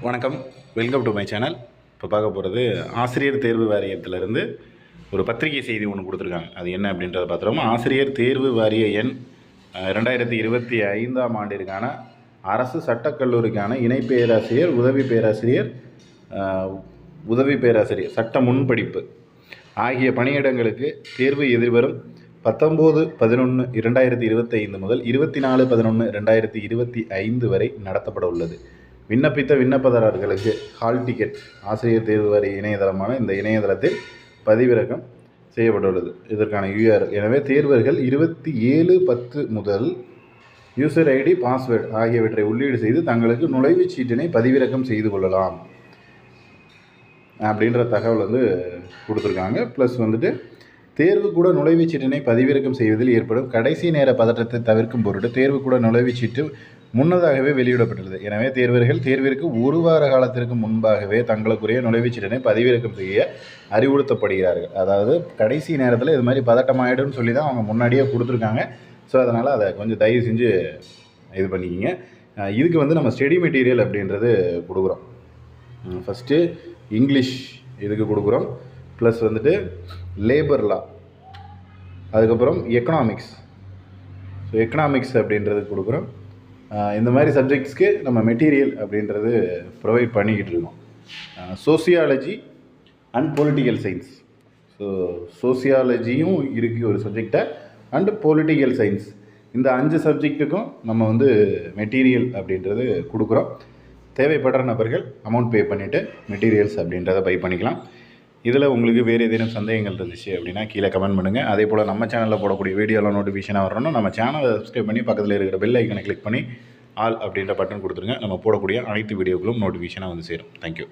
வணக்கம். Welcome to my channel இப்போ பார்க்க போகிறது ஆசிரியர் தேர்வு வாரியத்திலிருந்து ஒரு பத்திரிகை செய்தி ஒன்று கொடுத்துருக்காங்க. அது என்ன அப்படின்றத பார்த்துருவோம்? ஆசிரியர் தேர்வு வாரிய எண் ரெண்டாயிரத்தி இருபத்தி ஐந்தாம் ஆண்டிற்கான அரசு சட்டக்கல்லூரிக்கான இணை பேராசிரியர் உதவி பேராசிரியர் உதவி பேராசிரியர் சட்ட முன்படிப்பு ஆகிய பணியிடங்களுக்கு தேர்வு எதிர்வரும் பத்தொம்போது பதினொன்று இரண்டாயிரத்தி இருபத்தி ஐந்து முதல் இருபத்தி நாலு பதினொன்று ரெண்டாயிரத்தி இருபத்தி ஐந்து வரை நடத்தப்பட உள்ளது. விண்ணப்பித்த விண்ணப்பதாரர்களுக்கு ஹால் டிக்கெட் ஆசிரியர் தேர்வு வரி இணையதளமான இந்த இணையதளத்தில் பதிவிறக்கம் செய்யப்பட்டுள்ளது. இதற்கான யூஆர்எல் எனவே தேர்வர்கள் இருபத்தி ஏழு பத்து முதல் யூசர் ஐடி பாஸ்வேர்டு ஆகியவற்றை உள்ளீடு செய்து தங்களுக்கு நுழைவுச் சீட்டினை பதிவிறக்கம் செய்து கொள்ளலாம் அப்படின்ற தகவல் வந்து கொடுத்துருக்காங்க. ப்ளஸ் வந்துட்டு தேர்வு கூட நுழைவுச் சீட்டினை பதிவிறக்கம் செய்வதில் ஏற்படும் கடைசி நேர பதற்றத்தை தவிர்க்கும் பொருட்டு தேர்வு கூட நுழைவுச் சீட்டு முன்னதாகவே வெளியிடப்பட்டுள்ளது. எனவே தேர்வர்கள் தேர்விற்கு ஒரு வார காலத்திற்கு முன்பாகவே தங்களுக்குரிய நுழைவுச் சீட்டினை பதிவிறக்கம் செய்ய அறிவுறுத்தப்படுகிறார்கள். அதாவது கடைசி நேரத்தில் இது மாதிரி பதட்டமாயிடும்னு சொல்லி தான் அவங்க முன்னாடியே கொடுத்துருக்காங்க. ஸோ அதனால் அதை கொஞ்சம் தயவு செஞ்சு இது பண்ணிக்கிங்க. இதுக்கு வந்து நம்ம ஸ்டடி மெட்டீரியல் அப்படின்றது கொடுக்குறோம். ஃபஸ்ட்டு இங்கிலீஷ் இதுக்கு கொடுக்குறோம். ப்ளஸ் வந்துட்டு லேபர் லா அதுக்கப்புறம் எக்கனாமிக்ஸ் ஸோ எக்கனாமிக்ஸ் அப்படின்றது கொடுக்குறோம். இந்த மாதிரி சப்ஜெக்ட்ஸ்க்கு நம்ம மெட்டீரியல் அப்படின்றது ப்ரொவைட் பண்ணிக்கிட்டு இருக்கோம். Sociology and political science so சோசியாலஜியும் இருக்குது ஒரு சப்ஜெக்டை அண்டு பொலிட்டிக்கல் சயின்ஸ் இந்த அஞ்சு சப்ஜெக்ட்டுக்கும் நம்ம வந்து மெட்டீரியல் அப்படின்றது கொடுக்குறோம். தேவைப்படுற நபர்கள் அமௌண்ட் பே பண்ணிவிட்டு மெட்டீரியல்ஸ் அப்படின்றத பை பண்ணிக்கலாம். இதில் உங்களுக்கு வேறு ஏதேனும் சந்தேகங்கள் இருந்துச்சு அப்படின்னா கீழே கமெண்ட் பண்ணுங்கள் அதே போல் நம்ம சேனலில் போடக்கூடிய வீடியோலாம் நோட்டிஃபிகேஷனாக வரணும்னா நம்ம சேனலை சப்ஸ்கிரைப் பண்ணி பக்கத்தில் இருக்கிற பெல் ஐக்கனை கிளிக் பண்ணி ஆல் அப்படின்ற பட்டன் கொடுத்துருங்க. நம்ம போடக்கூடிய அனைத்து வீடியோக்களும் நோட்டிஃபிகேஷனாக வந்து சேரும். தேங்க்யூ